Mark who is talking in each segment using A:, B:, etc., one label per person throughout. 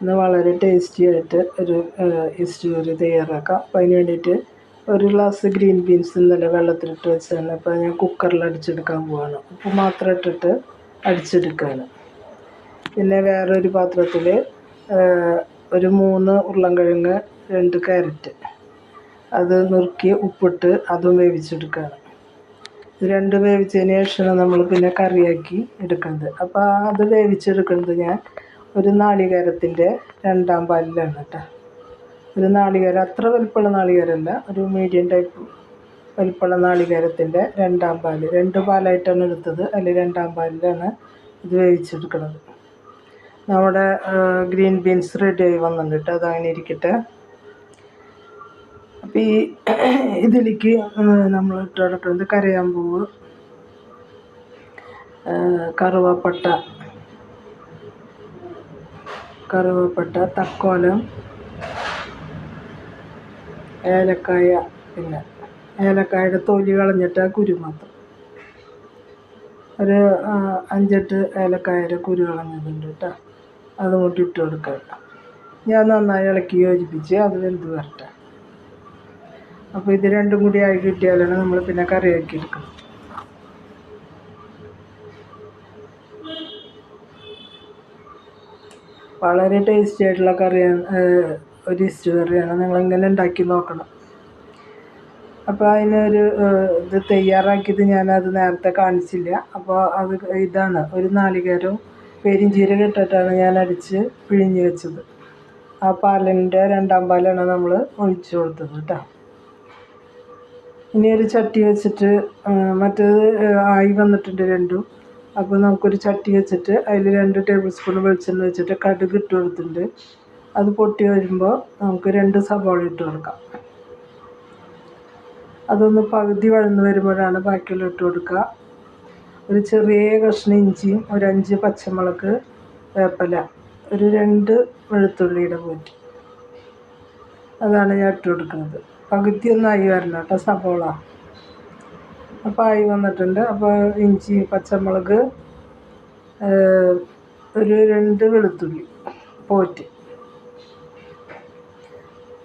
A: ഇന്ന് വളരെ ടേസ്റ്റി ആയിട്ട് ഒരു ഇസ്റ്റു കറി തയ്യാറാക്കാം. അപ്പോൾ അതിന് വേണ്ടിയിട്ട് ഒരു ഗ്ലാസ് ഗ്രീൻ ബീൻസ് ഇന്നലെ വെള്ളത്തിലിട്ട് വെച്ചാണ് അപ്പോൾ ഞാൻ കുക്കറിൽ അടിച്ചെടുക്കാൻ പോവാണ്. ഉപ്പ് മാത്രം ഇട്ടിട്ട് അടിച്ചെടുക്കുകയാണ് പിന്നെ വേറൊരു പാത്രത്തിൽ ഒരു മൂന്ന് ഉരുളൻകിഴങ്ങ് രണ്ട് ക്യാരറ്റ് അത് നുറുക്കി ഉപ്പിട്ട് അതും വേവിച്ചെടുക്കുകയാണ് രണ്ട് വേവിച്ചതിന് ശേഷമാണ് നമ്മൾ പിന്നെ കറിയാക്കി എടുക്കുന്നത്. അപ്പോൾ അത് വേവിച്ചെടുക്കുന്നത് ഞാൻ ഒരു നാളികേരത്തിന്റെ രണ്ടാം പല്ലാണ് കേട്ടോ. ഒരു നാളികേരം അത്ര വലിപ്പമുള്ള നാളികേരമല്ല ഒരു മീഡിയം ടൈപ്പ് വലിപ്പമുള്ള നാളികേരത്തിന്റെ രണ്ടാം പാൽ. രണ്ട് പാലായിട്ടാണ് എടുത്തത് അതിൽ രണ്ടാം പാലിലാണ് ഇത് വേവിച്ചെടുക്കുന്നത്. നമ്മുടെ ഗ്രീൻ ബീൻസ് റെഡി ആയി കേട്ടോ അതങ്ങനെ ഇരിക്കട്ടെ. അപ്പം ഈ ഇതിലേക്ക് നമ്മൾ ഇട്ട് കൊടുക്കുന്നത് കരയാമ്പൂവ് കറുവപ്പട്ട കറുവപ്പട്ട തക്കോലം ഏലക്കായ പിന്നെ ഏലക്കായുടെ തൊലി കളഞ്ഞിട്ട് കുരു മാത്രം. ഒരു അഞ്ചെട്ട് ഏലക്കായുടെ കുരു കളഞ്ഞതുണ്ട് കേട്ടോ. അതും കൂട്ടി ഇട്ട് കൊടുക്കുക ഞാൻ നന്നായി ഇളക്കി യോജിപ്പിച്ച് അത് വെന്ത് വരട്ടെ. അപ്പോൾ ഇത് രണ്ടും കൂടി ആയി കിട്ടിയാലാണ് നമ്മൾ പിന്നെ കറി ആക്കി എടുക്കുന്നത്. വളരെ ടേസ്റ്റി ആയിട്ടുള്ള കറിയാണ് ഒരു ഇസ്റ്റു കറിയാണ് നിങ്ങളിങ്ങനെ ഉണ്ടാക്കി നോക്കണം. അപ്പോൾ അതിനൊരു ഇത് തയ്യാറാക്കിയത് ഞാനത് നേരത്തെ കാണിച്ചില്ല. അപ്പോൾ അത് ഇതാണ് ഒരു നാളികേരവും പെരിഞ്ചീരകം ഇട്ടിട്ടാണ് ഞാൻ അടിച്ച് പിഴിഞ്ഞ് വെച്ചത്. ആ പാലിന്റെ രണ്ടാം പാലാണ് നമ്മൾ ഒഴിച്ച് കൊടുത്തത് കേട്ടോ. ഇനി ഒരു ചട്ടി വെച്ചിട്ട് മറ്റേത് ആയി വന്നിട്ടുണ്ട് രണ്ടും. അപ്പോൾ നമുക്കൊരു ചട്ടി വെച്ചിട്ട് അതിൽ രണ്ട് ടേബിൾ സ്പൂൺ വെളിച്ചെണ്ണ വെച്ചിട്ട് കടുക് ഇട്ട് കൊടുത്തിട്ടുണ്ട്. അത് പൊട്ടി വരുമ്പോൾ നമുക്ക് രണ്ട് സവാള ഇട്ട് കൊടുക്കാം. അതൊന്ന് പകുതി വഴന്ന് വരുമ്പോഴാണ് ബാക്കിയുള്ള ഇട്ട് കൊടുക്കുക. ഒരു ചെറിയ കഷ്ണം ഇഞ്ചിയും ഒരു അഞ്ച് പച്ചമുളക് വേപ്പല ഒരു രണ്ട് വെളുത്തുള്ളിയുടെ പോറ്റി അതാണ് ഞാൻ ഇട്ട് കൊടുക്കുന്നത്. പകുതി ഒന്നായി വരണം കേട്ടോ സവോള. അപ്പോൾ ആയി വന്നിട്ടുണ്ട്. അപ്പോൾ ഇഞ്ചി പച്ചമുളക് ഒരു രണ്ട് വെളുത്തുള്ളി പോറ്റ്.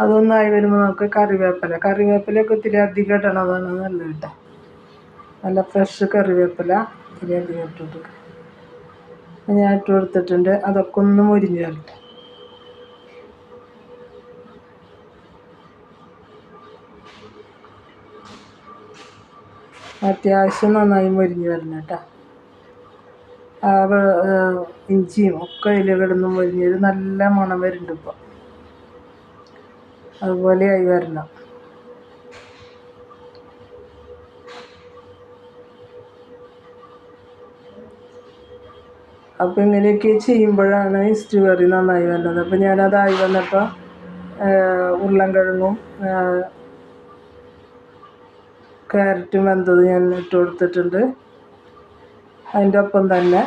A: അതൊന്നായി വരുമ്പോൾ നമുക്ക് കറിവേപ്പില. കറിവേപ്പിലയൊക്കെ ഇത്തിരി അധികം ഇടണം അതാണ് നല്ല കേട്ടോ. നല്ല ഫ്രഷ് കറിവേപ്പില ഇത്തിരി അധികം ഇട്ട് കൊടുക്കുക. ഞാൻ ഇട്ട് കൊടുത്തിട്ടുണ്ട്. അതൊക്കെ ഒന്ന് മുരിഞ്ഞ് വരട്ടെ. അത്യാവശ്യം നന്നായി മൊരിഞ്ഞ് വരണം കേട്ടോ. ഇഞ്ചിയും ഒക്കെ ഇലകളൊന്നും കിടന്ന് ഒരു നല്ല മണം വരുന്നുണ്ട് ഇപ്പോൾ അതുപോലെ ആയി വരണം. അപ്പോൾ ഇങ്ങനെയൊക്കെ ചെയ്യുമ്പോഴാണ് ഈ കറി നന്നായി വരുന്നത് അപ്പോൾ ഞാനതായി വന്നപ്പോൾ ഉരുളൻകിഴങ്ങും ക്യാരറ്റും വെന്തത് ഞാൻ ഇട്ട് കൊടുത്തിട്ടുണ്ട്. അതിന്റെ ഒപ്പം തന്നെ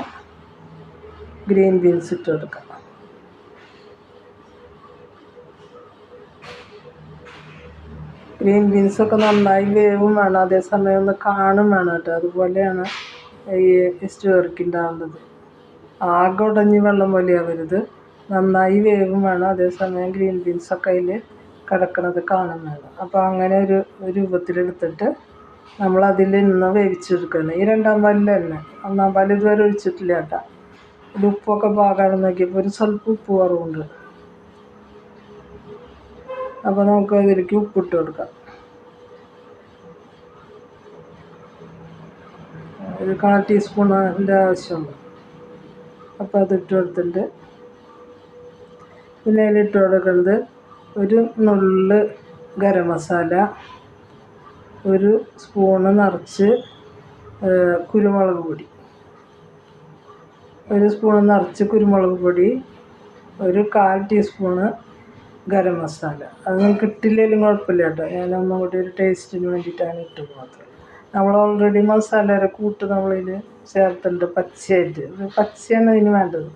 A: ഗ്രീൻ ബീൻസ് ഇട്ട് കൊടുക്കാം. ഗ്രീൻ ബീൻസൊക്കെ നന്നായി വേവും വേണം. അതേസമയം ഒന്ന് കാണും വേണം കേട്ടോ. അതുപോലെയാണ് ഈ എസ്റ്റ് കറിക്ക് ഉണ്ടാവേണ്ടത് ആകെ ഉടഞ്ഞ് വെള്ളം പോലെയാവരുത് നന്നായി വേവും വേണം. അതേസമയം ഗ്രീൻ ബീൻസൊക്കെ അതിൽ കിടക്കണത് കാണും വേണം. അപ്പോൾ അങ്ങനെ ഒരു രൂപത്തിലെടുത്തിട്ട് നമ്മൾ അതിൽ നിന്ന് വേവിച്ചെടുക്കണം ഈ രണ്ടാം പാലിൽ തന്നെ. ഒന്നാം പാൽ ഇതുവരെ ഒഴിച്ചിട്ടില്ല കേട്ടോ. ഇത് ഉപ്പൊക്കെ പാകാണ് നോക്കിയപ്പോൾ ഒരു സ്വല്പം ഉപ്പ് കുറവുണ്ട്. അപ്പോൾ നമുക്ക് അതിലേക്ക് ഉപ്പിട്ട് കൊടുക്കാം. ഒരു കാൽ ടീസ്പൂണിന്റെ ആവശ്യമുണ്ട്. അപ്പോൾ അതിട്ട് കൊടുത്തിട്ട് പിന്നെ അതിലിട്ട് കൊടുക്കുന്നത് ഒരു നുള്ള് ഗരം മസാല ഒരു സ്പൂണ് നിറച്ച് കുരുമുളക് പൊടി. ഒരു സ്പൂണ് നിറച്ച് കുരുമുളക് പൊടി ഒരു കാൽ ടീസ്പൂണ് ഗരം മസാല. അത് നമുക്ക് ഇട്ടില്ലെങ്കിലും കുഴപ്പമില്ല കേട്ടോ. ഞാനൊന്നും കൂടി ഒരു ടേസ്റ്റിന് വേണ്ടിയിട്ടാണ് ഇട്ടത് മാത്രം. നമ്മൾ ഓൾറെഡി മസാലയുടെ കൂട്ട് നമ്മളിൽ ചേർത്തിട്ടുണ്ട് പച്ചയായിട്ട്. പച്ചയാണ് ഇതിന് വേണ്ടത്.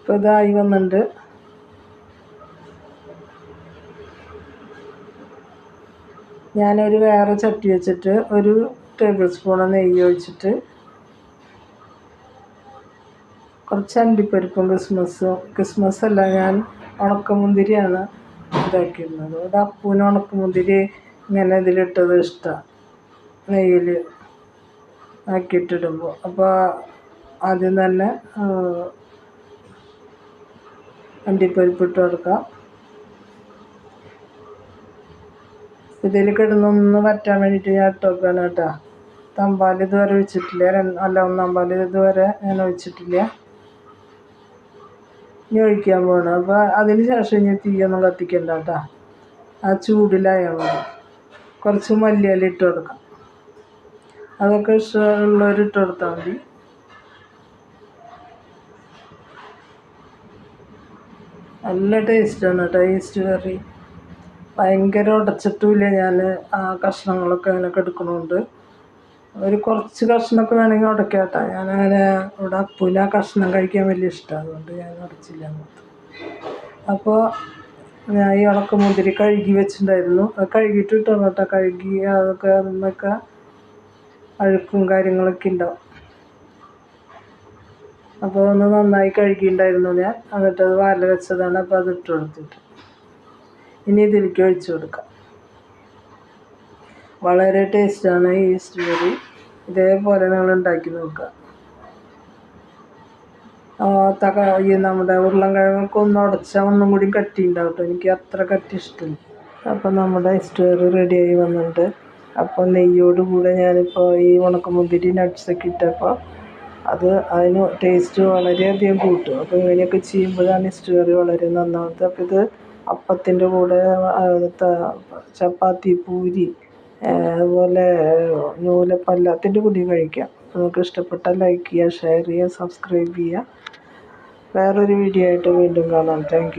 A: ഇപ്പോൾ ഇതായി വന്നിട്ടുണ്ട്. ഞാനൊരു വേറെ ചട്ടി വെച്ചിട്ട് ഒരു ടേബിൾ സ്പൂൺ നെയ്യ് ഒഴിച്ചിട്ട് കുറച്ച് അണ്ടിപ്പരിപ്പും ക്രിസ്മസും ക്രിസ്മസ് അല്ല ഞാൻ ഉണക്കമുന്തിരിയാണ് ഇതാക്കിയിരുന്നത്. ഇവിടെ അപ്പൂന് ഉണക്കമുന്തിരി ഇങ്ങനെ ഇതിലിട്ടത് ഇഷ്ടമാണ് നെയ്യിൽ ആക്കിയിട്ടിടുമ്പോൾ അപ്പോൾ ആദ്യം തന്നെ അണ്ടിപ്പരിപ്പ് ഇട്ട് കൊടുക്കാം. ഇതിൽ കിടന്നൊന്ന് വറ്റാൻ വേണ്ടിയിട്ട് ഞാൻ ഇട്ട് വെക്കുകയാണ് കേട്ടോ. തമ്പാൽ ഇതുവരെ ഒഴിച്ചിട്ടില്ല. അല്ല ഒന്നാം പാൽ ഇതുവരെ ഞാൻ ഒഴിച്ചിട്ടില്ല. ഇനി ഒഴിക്കാൻ പോകണം അപ്പോൾ അതിന് ശേഷം ഇനി തീയൊന്നും കത്തിക്കണ്ട കേട്ടോ. ആ ചൂടിലായാൽ മതി. കുറച്ച് മല്ലിയില ഇട്ട് കൊടുക്കാം. അതൊക്കെ ഇഷ്ടമുള്ളവർ ഇട്ട് കൊടുത്താൽ മതി. നല്ല ടേസ്റ്റാണ് കേട്ടോ ഈസ്റ്റ് കറി ഭയങ്കര ഉടച്ചിട്ടുമില്ല ഞാൻ ആ കഷ്ണങ്ങളൊക്കെ അങ്ങനെയൊക്കെ എടുക്കുന്നുണ്ട് ഒരു കുറച്ച് കഷ്ണമൊക്കെ വേണമെങ്കിൽ ഉടക്കാം കേട്ടോ ഞാനങ്ങനെ ഇവിടെ അപ്പൂല കഷ്ണം കഴിക്കാൻ വലിയ ഇഷ്ടമാണ് അതുകൊണ്ട് ഞാൻ ഉടച്ചില്ല അങ്ങോട്ട്. അപ്പോൾ ഞാൻ ഈ ഉണക്കമുന്തിരി കഴുകി വെച്ചിട്ടുണ്ടായിരുന്നു. അത് കഴുകിയിട്ട് കിട്ടും കേട്ടോ. കഴുകി അതൊക്കെ അതിന്മേക്കെ അഴുക്കും കാര്യങ്ങളൊക്കെ ഉണ്ടാവും. അപ്പോൾ ഒന്ന് നന്നായി കഴുകിയിട്ടുണ്ടായിരുന്നു ഞാൻ. എന്നിട്ട് അത് വാല വെച്ചതാണ്. അപ്പോൾ അത് ഇട്ട് കൊടുത്തിട്ട്. ഇനി ഇതിലേക്ക് ഒഴിച്ചു കൊടുക്കാം. വളരെ ടേസ്റ്റാണ് ഈ സ്റ്റോറി ഇതേപോലെ നമ്മൾ ഉണ്ടാക്കി നോക്കുക. തക ഈ നമ്മുടെ ഉരുളൻകിഴങ്ങൊക്കെ ഒന്ന് ഉടച്ചാൽ ഒന്നും കൂടി കട്ടി ഉണ്ടാവും എനിക്ക് അത്ര കട്ടി ഇഷ്ടമില്ല. അപ്പം നമ്മുടെ സ്റ്റോറി റെഡിയായി വന്നിട്ടുണ്ട്. അപ്പോൾ നെയ്യോട് കൂടെ ഞാനിപ്പോൾ ഈ ഉണക്കമുന്തിരി നട്ട്സൊക്കെ ഇട്ടപ്പോൾ അത് അതിന് ടേസ്റ്റ് വളരെയധികം കൂട്ടും. അപ്പോൾ ഇങ്ങനെയൊക്കെ ചെയ്യുമ്പോഴാണ് സ്റ്റോറി വളരെ നന്നാവുന്നത്. അപ്പോൾ ഇത് അപ്പത്തിന്റെ കൂടെ ചപ്പാത്തി പൂരി അതുപോലെ നൂലപ്പം എല്ലാത്തിന്റെ കൂടി കഴിക്കാം. നിങ്ങൾക്ക് ഇഷ്ടപ്പെട്ടാൽ ലൈക്ക് ചെയ്യുക ഷെയർ ചെയ്യുക സബ്സ്ക്രൈബ് ചെയ്യുക. വേറൊരു വീഡിയോ ആയിട്ട് വീണ്ടും കാണാം. താങ്ക്